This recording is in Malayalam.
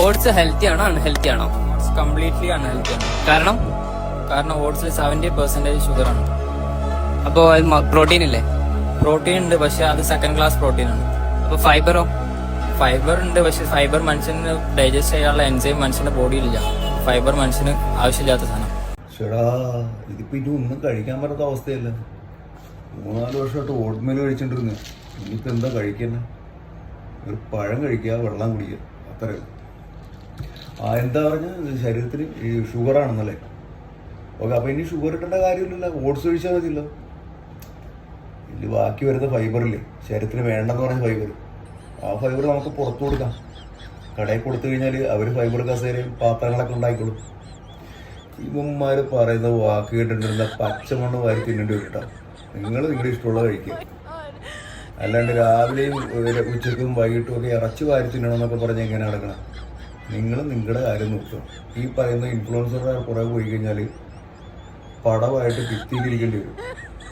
ഓട്സ് ഹെൽത്തി ആണോ അൺഹെൽത്തി ആണോ? കംപ്ലീറ്റ്ലി അൺഹെൽത്തി ആണ്. കാരണം? കാരണം ഓട്സിൽ സെവന്റി പെർസെന്റേജ് ഷുഗർ ഷുഗറാണ് അപ്പോ പ്രോട്ടീൻ ഇല്ലേ? പ്രോട്ടീൻ ഉണ്ട് പക്ഷെ അത് സെക്കൻഡ് ക്ലാസ് പ്രോട്ടീൻ ആണ്. അപ്പോൾ ഫൈബറോ ഫൈബർ ഉണ്ട് പക്ഷെ ഫൈബർ മനുഷ്യന് ഡൈജസ്റ്റ് ചെയ്യാനുള്ള എൻസൈം മനുഷ്യന്റെ ബോഡിയിലില്ല ഫൈബർ മനുഷ്യന് ആവശ്യമില്ലാത്ത സാധനം. ചേടാ ഇതിപ്പോ ഇനി ഒന്നും കഴിക്കാൻ പറ്റാത്ത അവസ്ഥയല്ല? മൂന്നാൽ വർഷമായിട്ട് ഓട്ട്മേൽ കഴിച്ചിട്ടിരുന്നു ഇനിയിപ്പോ എന്താ കഴിക്കുന്നത് ഒരു പഴം കഴിക്കുക വെള്ളം കുടിക്കുക. അത്രേ ആ എന്താ പറഞ്ഞ ശരീരത്തിന് ഈ ഷുഗറാണെന്നല്ലേ? ഓക്കെ അപ്പൊ ഇനി ഷുഗർ ഇട്ടേണ്ട കാര്യമില്ലല്ലോ. ഓട്സ് ഒഴിച്ചാൽ മതിയല്ലോ. ഇതിൽ ബാക്കി വരുന്ന ഫൈബറില്ലേ ശരീരത്തിന് വേണ്ടെന്ന് പറഞ്ഞ ഫൈബർ ആ ഫൈബർ നമുക്ക് പുറത്തു കൊടുക്കാം. കടയിൽ കൊടുത്തു കഴിഞ്ഞാൽ അവർ ഫൈബർ കസേരയും പാത്രങ്ങളൊക്കെ ഉണ്ടായിക്കോളും ഇവന്മാർ പറയുന്ന വാക്ക് കേട്ടിട്ടുണ്ടെന്ന പച്ചമണ്ണ് വാരി തിന്നേണ്ടി വരും കേട്ടോ. നിങ്ങൾ നിങ്ങളുടെ ഇഷ്ടമുള്ള കഴിക്കുക. അല്ലാണ്ട് രാവിലെയും ഉച്ചയ്ക്കും വൈകിട്ടും ഒക്കെ ഇറച്ചി വാരി തിന്നണമെന്നൊക്കെ പറഞ്ഞ് എങ്ങനെ നടക്കണം? നിങ്ങൾ നിങ്ങളുടെ കാര്യം നോക്കുക. ഈ പറയുന്ന ഇൻഫ്ലുവൻസറുടെ പുറകെ പോയി കഴിഞ്ഞാൽ പടമായിട്ട് ഭിത്തിയിലിരിക്കേണ്ടി വരും.